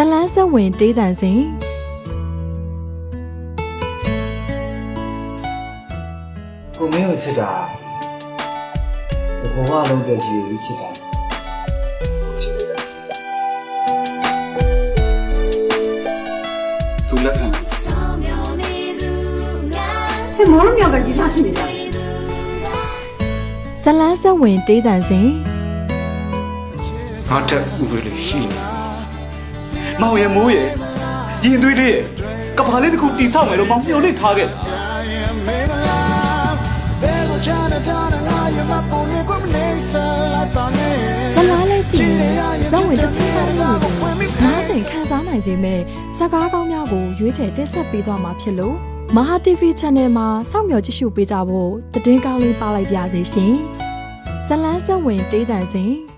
ဇလန်းဆက်ဝင်တေးတန်စဉ်ကိုမင်းကိုချစ်တာဒီဘဝလုံးအတွက်ကြီးကိုချစ်တာသူလက်ခံဟဲ့မောင်မြောက်ကဒီလားရှိနေတာဇလန်းဆက်ဝင်တေးတန်စဉ်ငါတက်ဦးလေးရှိနေ မောင်ရဲ့မိုးရဲ့ရင်သွေးလေးရဲ့ကဘာလေးတစ်ခုတီဆောက်မယ်လို့မောင်မျှော်လင့်ထားခဲ့ဇလားလေးကြည့်ရင်ဇက်ဝင်တစ်ချင်းကောင်းမှုကိုနားဆင်ခံစားနိုင်စေမဲ့ဇာကားကောင်းများကိုရွေးချယ်တင်ဆက်ပေးသွားမှာဖြစ်လို့မဟာ TV Channel မှာစောင့်မျှော်ကြည့်ရှုပေးကြဖို့တည်င်းကောင်းလေးပါလိုက်ပါစေရှင်ဇလန်းဆက်ဝင်တေးတန်စဉ်